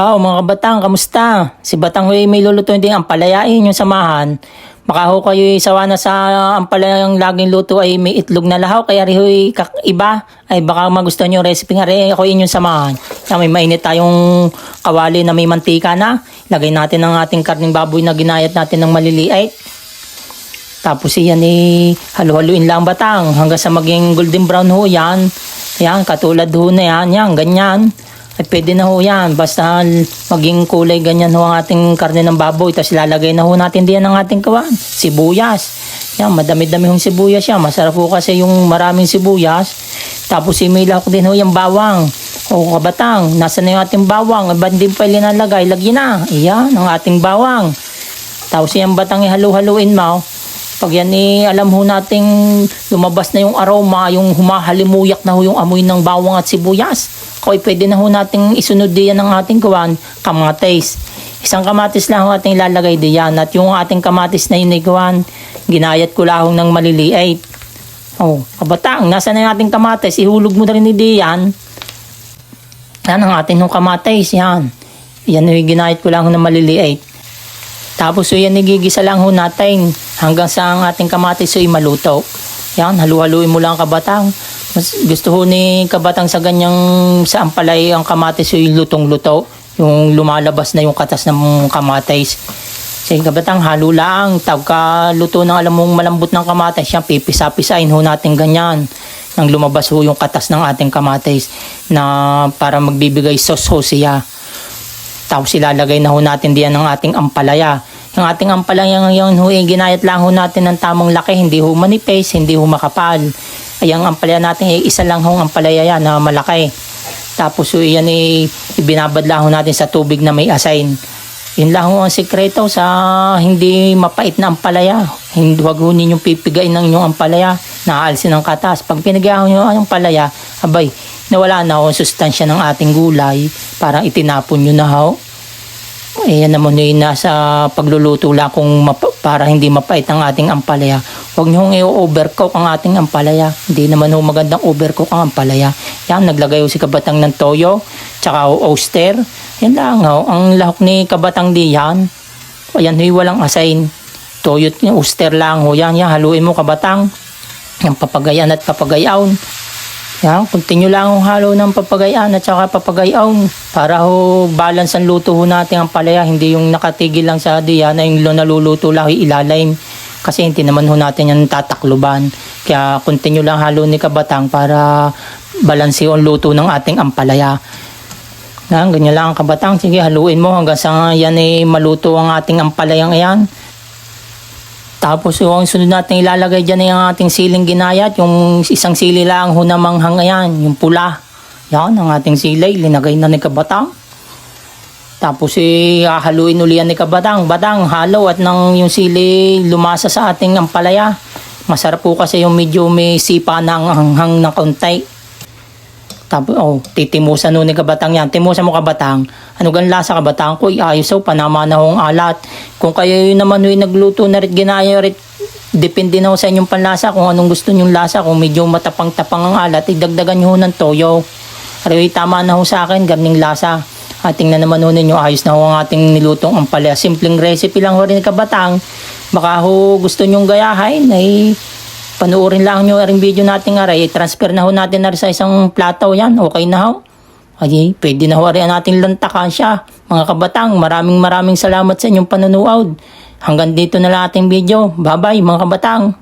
Ah, mga kabatang, kamusta? Si Batang Huy may lulutuin din ang palayain yung samahan. Baka ho kayo sawa na sa ampalayang laging luto ay may itlog na lahaw, kaya kak- iba. Ay baka magustuhan yung recipe nga rin, ako inyong samahan. Kaya may mainit tayong kawali na may mantika na. Lagay natin ang ating karning baboy na ginayat natin ng maliliit. Tapos yan eh, halu-haluin lang batang hanggang sa maging golden brown ho yan. Yan, katulad ho na yan, yan, ganyan. Ay pwede na ho yan, basta maging kulay ganyan ho ang ating karne ng baboy. Tapos lalagay na ho natin diyan ang ating kawan, sibuyas. Yan, madami-dami hong sibuyas yan. Masarap ho kasi yung maraming sibuyas. Tapos imila ko din ho yung bawang. O kabatang, nasa na yung ating bawang? Ba't din pa linalagay? Lagyan na. Iyan, ang ating bawang. Tapos yung batang ihalu-haluin mo. Pag yan eh, alam ho nating lumabas na yung aroma, yung humahalimuyak na ho yung amoy ng bawang at sibuyas. Kaya pwede na ho nating isunod diyan ng ating gawan, kamatis. Isang kamatis lang ho ating ilalagay diyan. At yung ating kamatis na yun gawan, ginayat ko lahong ng maliliit. Oh, kabatang, nasa na yung ating kamatis, ihulog mo na rin diyan. Yan ang ating nung kamatis, yan. Yan yung ginayat ko lang ng maliliit. Tapos so yan nagigisa lang ho natin hanggang sa ang ating kamatis ay maluto. Yan, halu-haluin mo lang kabatang. Mas gusto ho ni kabatang sa ganyang sa ampalay ang kamatis ay lutong-luto. Yung lumalabas na yung katas ng kamatis. Sa kabatang halo lang. Tagka luto ng alam mong malambot ng kamatis, yan pipisa-pisain ho natin ganyan. Nang lumabas ho yung katas ng ating kamatis na para magbibigay sauce ho siya. Tapos ilalagay na ho natin diyan ng ating ampalaya. Yung ating ampalaya yung, yung ho, eh, ginayat lang ho natin ng tamang laki, hindi ho manipis, hindi ho makapal. Ay, ang ampalaya natin, eh, isa lang ho ang ampalaya yan na malaki. Tapos yan eh, ibinabad lang ho natin sa tubig na may asin. Yun lang ang sikreto sa hindi mapait na ampalaya. Hindi, wag ho ninyong pipigain ng inyong ampalaya. Naaalsin ng katas. Pag pinagayaw nyo ang ampalaya, abay, nawala na ang sustansya ng ating gulay. Parang itinapon nyo na ho. Eh, yan naman yun nasa pagluluto lang kung para hindi mapait ang ating ampalaya. Huwag nyo i-overcook ang ating ampalaya. Hindi naman ho magandang overcook ang ampalaya. Yan, naglagay ho si Kabatang ng toyo, tsaka ho oyster. Yan lang ho. Ang lahok ni Kabatang di yan. Ayan ho, walang asain. Toyo, oyster lang ho. Yan, yan, haluin mo Kabatang. Yung papagayan at papagayaon. Yan, continue lang ang halo ng papagayan at saka papagayaon para ho balance ang luto ho natin ang palaya. Hindi yung nakatigil lang sa diyan na yung naluluto lang ho ilalim. Kasi hindi naman ho natin yan tatakluban. Kaya continue lang halo ni Kabatang para balanse ang luto ng ating ampalaya. Yan, ganyan lang ang Kabatang. Sige, haluin mo hanggang sa yan ay maluto ang ating ampalayang yan. Tapos yung sunod natin ilalagay dyan ay ang ating siling ginayat. Yung isang sili lang ho na manghang yan, yung pula. Yan, ang ating silay, linagay na ni Kabatang. Tapos eh, hahaluin uli yan ni Kabatang. Batang, halo at nang yung sili lumasa sa ating ampalaya. Masarap po kasi yung medyo may sipa ng hanghang ng kaunti. Tapos, oh, titimusan nun ni Kabatang yan. Timusan mo Kabatang. Ano gan lasa Kabatang ko? Ayos oh, panama na hong alat. Kung kayo yun naman yung nagluto na rin, ginaya rin, depende na sa inyong panlasa kung anong gusto nyong lasa. Kung medyo matapang-tapang ang alat, idagdagan nyo ng toyo. Aray, tama na ho sa akin, garning lasa. At tingnan naman ho ayos na ho ang ating nilutong ampalaya. Simpleng recipe lang ho rin Kabatang. Baka ho gusto nyong gayahin, ay Panuorin lang nyo ang video natin aray. Transfer na ho natin na rin sa isang plato yan. Okay na ho. Ay, pwede na ho rin natin lantakan siya. Mga kabatang, maraming maraming salamat sa inyong panunood. Hanggang dito na lang ating video. Bye-bye mga kabatang.